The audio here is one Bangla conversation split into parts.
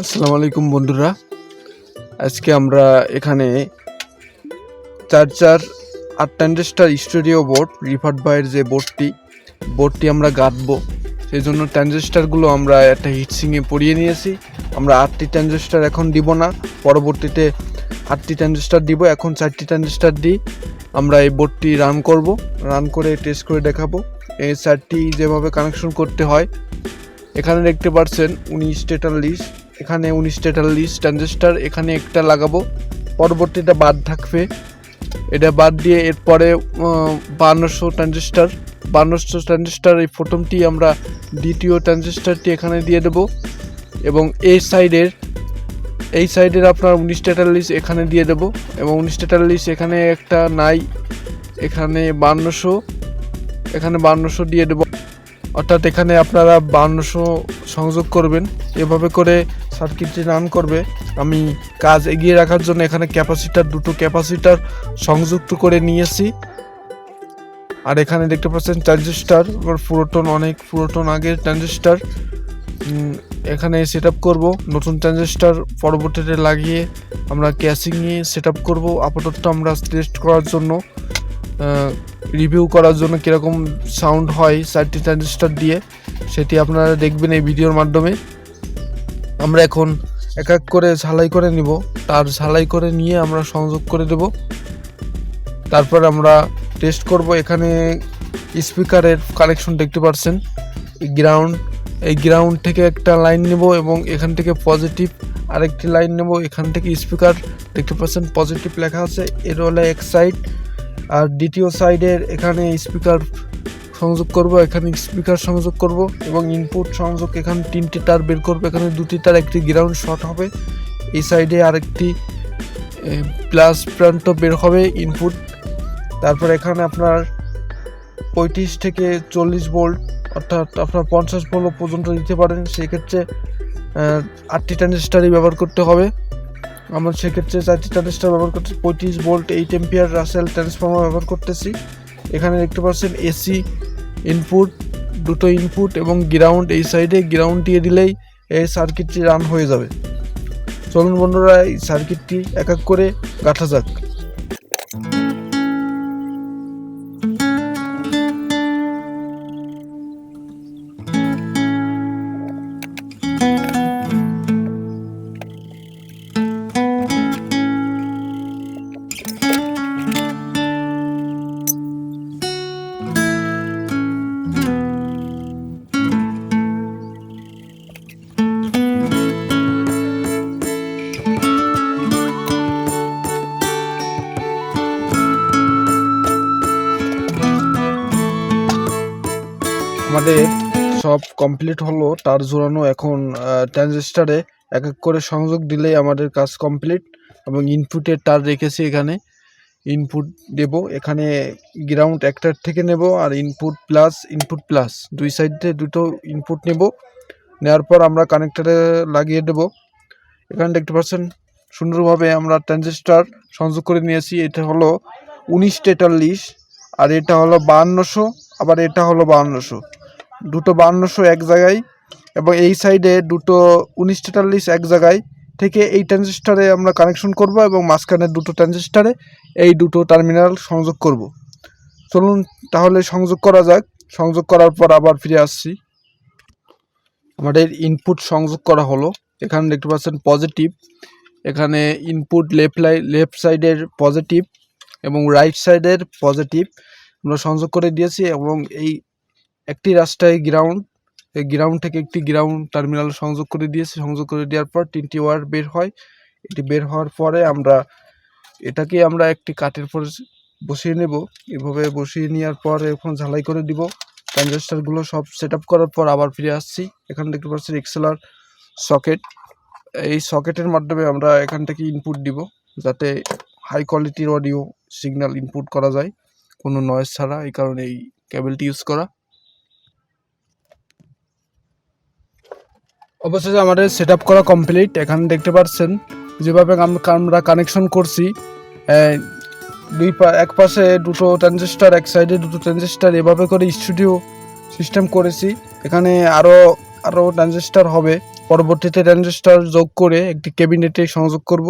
আসসালামু আলাইকুম বন্ধুরা। আজকে আমরা এখানে চার চার আট ট্যান্ডেস্টার স্টুডিও বোর্ড রিফার্ড বাইয়ের যে বোর্ডটি বোর্ডটি আমরা গাঁথবো। সেই জন্য ট্যানজেস্টারগুলো আমরা একটা হিটসিংয়ে পরিয়ে নিয়েছি। আমরা আটটি ট্যানজেস্টার এখন দিব না, পরবর্তীতে আটটি ট্যানজেস্টার দিব, এখন চারটি ট্যানজেস্টার দিই। আমরা এই বোর্ডটি রান করব, রান করে টেস্ট করে দেখাবো। এই চারটি যেভাবে কানেকশন করতে হয় এখানে দেখতে পাচ্ছেন উনিশ তেতাল্লিশ, এখানে উনিশ তেতাল্লিশ ট্রানজিস্টার এখানে একটা লাগাবো। পরবর্তীটা বাদ থাকবে। এটা বাদ দিয়ে এরপরে বান্নশো ট্রানজিস্টার বান্নশো ট্রানজিস্টার এই প্রথমটি আমরা দ্বিতীয় ট্রানজিস্টারটি এখানে দিয়ে দেব। এবং এই সাইডের এই সাইডের আপনার উনিশ তেতাল্লিশ এখানে দিয়ে দেব। এবং উনিশ তেতাল্লিশ এখানে একটা নাই, এখানে বান্নশো এখানে বান্নশো দিয়ে দেবো। অর্থাৎ এখানে আপনারা বান্নশো সংযোগ করবেন। এভাবে করে সার্কিটটি রান করবে। আমি কাজ এগিয়ে রাখার জন্য এখানে ক্যাপাসিটার, দুটো ক্যাপাসিটার সংযুক্ত করে নিয়েছি। আর এখানে দেখতে পাচ্ছেন ট্রানজিস্টার পুরোটন অনেক পুরোটন আগের ট্রানজিস্টার এখানে সেট আপ করব। নতুন ট্রানজিস্টার পরবর্তীতে লাগিয়ে আমরা ক্যাশিংয়ে সেট আপ করব। আপাতত আমরা টেস্ট করার জন্য রিভিউ করার জন্য কীরকম সাউন্ড হয় চারটি ট্রানজিস্টার দিয়ে, সেটি আপনারা দেখবেন এই ভিডিওর মাধ্যমে। আমরা এখন এক এক করে ঝালাই করে নিব। তার ঝালাই করে নিয়ে আমরা সংযোগ করে দেব। তারপর আমরা টেস্ট করব এখানে স্পিকারের কানেকশন দেখতে পাচ্ছেন। গ্রাউন্ড এই গ্রাউন্ড থেকে একটা লাইন নেব এবং এখান থেকে পজিটিভ আরেকটি লাইন নেব। এখান থেকে স্পিকার দেখতে পাচ্ছেন পজিটিভ লেখা আছে, এর হলো এক সাইড আর দ্বিতীয় সাইডের এখানে স্পিকার সংযোগ করব, এখানে স্পিকার সংযোগ করব এবং ইনপুট সংযোগ এখানে তিনটি তার বের করব। এখানে দুটি তার, একটি গ্রাউন্ড শর্ট হবে, এই সাইডে আরেকটি প্লাস প্রান্ত বের হবে ইনপুট তারপর এখানে আপনার পঁয়ত্রিশ থেকে চল্লিশ ভোল্ট অর্থাৎ আপনার পঞ্চাশ ভোল্ট পর্যন্ত দিতে পারেন। সেক্ষেত্রে আটটি ট্রানজিস্টারই ব্যবহার করতে হবে। আমরা সেক্ষেত্রে চারটি ট্রানজিস্টার ব্যবহার করতে পঁয়ত্রিশ ভোল্ট এইট এম্পিয়ার রাসেল ট্রান্সফর্মার ব্যবহার করতেছি। এখানে দেখতে পাচ্ছেন এসি ইনপুট দুটো ইনপুট এবং গ্রাউন্ড এই সাইডে গ্রাউন্ড দিয়ে দিলেই এই সার্কিটটি রান হয়ে যাবে। চলুন বন্ধুরা, এই সার্কিটটি এক এক করে গাঁথা যাক। আমাদের সব কমপ্লিট হলো, তার জোরানো এখন ট্রানজিস্টারে এক এক করে সংযোগ দিলেই আমাদের কাজ কমপ্লিট এবং ইনপুটের তার রেখেছি এখানে। ইনপুট দেব, এখানে গ্রাউন্ড একটার থেকে নেব আর ইনপুট প্লাস ইনপুট প্লাস দুই সাইডে দুটো ইনপুট নেব, নেওয়ার পর আমরা কানেক্টারে লাগিয়ে দেব। এখানে দেখতে পাচ্ছেন, সুন্দরভাবে আমরা ট্রানজিস্টার সংযোগ করে নিয়েছি। এটা হলো উনিশ তেতাল্লিশ, আর এটা হলো বাহান্নশো, আবার এটা হলো বাহান্নশো। দুটো বান্নশো এক জায়গায় এবং এই সাইডে দুটো উনিশ তেতাল্লিশ এক জায়গায় থেকে এই ট্রানজিস্টারে আমরা কানেকশন করব এবং মাঝখানের দুটো ট্রানজিস্টারে এই দুটো টার্মিনাল সংযোগ করব। চলুন তাহলে সংযোগ করা যাক। সংযোগ করার পর আবার ফিরে আসছি। আমাদের ইনপুট সংযোগ করা হলো। এখানে দেখতে পাচ্ছেন পজিটিভ এখানে ইনপুট লেফট লাই লেফট সাইডের পজিটিভ এবং রাইট সাইডের পজিটিভ আমরা সংযোগ করে দিয়েছি এবং এই একটি রাস্তায় গ্রাউন্ড এই গ্রাউন্ড থেকে একটি গ্রাউন্ড টার্মিনাল সংযোগ করে দিয়েছি। সংযোগ করে দেওয়ার পর তিনটি ওয়ার বের হয়। এটি বের হওয়ার পরে আমরা এটাকে আমরা একটি কাঠের পর বসিয়ে নেব। এভাবে বসিয়ে নেওয়ার পর এখন ঝালাই করে দিব। ট্রানজিস্টারগুলো সব সেট করার পর আবার ফিরে আসছি। এখানে দেখতে পাচ্ছি এক্সেলার সকেট এই সকেটের মাধ্যমে আমরা এখান থেকে ইনপুট দিব যাতে হাই কোয়ালিটির অডিও সিগন্যাল ইনপুট করা যায়। কোনো নয়েজ ছাড়া, এই কারণে এই কেবলটি ইউজ করা। অবশেষে আমাদের সেট আপ করা কমপ্লিট এখানে দেখতে পাচ্ছেন, যেভাবে আম- আমরা কানেকশন করছি দুই এক পাশে দুটো ট্রানজিস্টার এক সাইডে দুটো ট্রানজিস্টার এভাবে করে স্টুডিও সিস্টেম করেছি। এখানে আরও আরও ট্রানজিস্টার হবে। পরবর্তীতে ট্রানজিস্টার যোগ করে একটি ক্যাবিনেটে সংযোগ করব।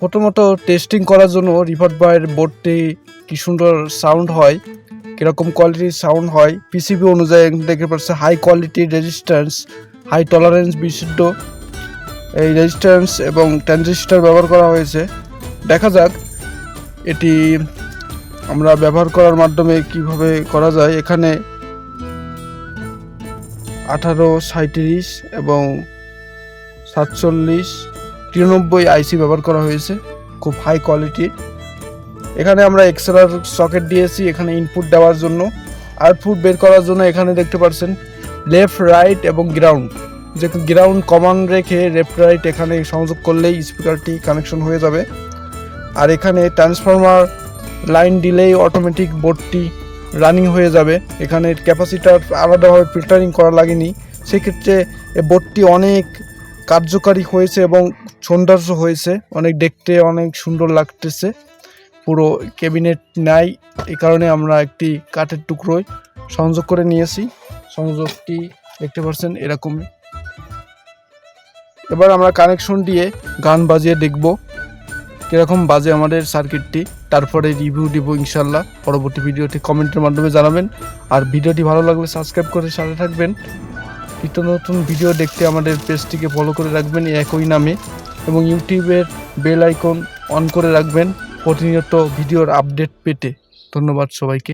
প্রথমত টেস্টিং করার জন্য রিভার্ট বাইয়ের বোর্ডটি কি সুন্দর সাউন্ড হয়, কীরকম কোয়ালিটির সাউন্ড হয় পিসিবি অনুযায়ী দেখতে পাচ্ছে হাই কোয়ালিটির রেজিস্ট্যান্স হাই টলারেন্স বিশুদ্ধ এই রেজিস্ট্যান্স এবং ট্রানজিস্টার ব্যবহার করা হয়েছে। দেখা যাক এটি আমরা ব্যবহার করার মাধ্যমে কীভাবে করা যায়। এখানে আঠারো সাঁত্রিশ এবং সাতচল্লিশ তিরানব্বই আইসি ব্যবহার করা হয়েছে। খুব হাই কোয়ালিটির এখানে আমরা এক্সেলার সকেট দিয়েছি এখানে ইনপুট দেওয়ার জন্য। আউটপুট বের করার জন্য এখানে দেখতে পাচ্ছেন লেফট, রাইট এবং গ্রাউন্ড। যে গ্রাউন্ড কমান রেখে লেফট রাইট এখানে সংযোগ করলেই স্পিকারটি কানেকশন হয়ে যাবে। আর এখানে ট্রান্সফরমার লাইন দিলেই অটোমেটিক বোর্ডটি রানিং হয়ে যাবে। এখানে ক্যাপাসিটার আলাদাভাবে ফিল্টারিং করা লাগেনি। সেক্ষেত্রে এ বোর্ডটি অনেক কার্যকারী হয়েছে এবং সৌন্দর্য হয়েছে। অনেক দেখতে অনেক সুন্দর লাগতেছে। পুরো ক্যাবিনেট নাই। এই কারণে আমরা একটি কাঠের টুকরোয় সংযোগ করে নিয়েছি। সংযোগটি দেখতে পাচ্ছেন এরকমই। এবার আমরা কানেকশন দিয়ে গান বাজিয়ে দেখব কীরকম বাজে আমাদের সার্কিটটি তারপরে রিভিউ দিব ইনশাল্লাহ পরবর্তী ভিডিওটি কমেন্টের মাধ্যমে জানাবেন। আর ভিডিওটি ভালো লাগলে সাবস্ক্রাইব করে সাথে থাকবেন। নিত্য নতুন ভিডিও দেখতে আমাদের পেজটিকে ফলো করে রাখবেন একই নামে। এবং ইউটিউবের বেল আইকন অন করে রাখবেন প্রতিনিয়ত ভিডিওর আপডেট পেতে। ধন্যবাদ সবাইকে।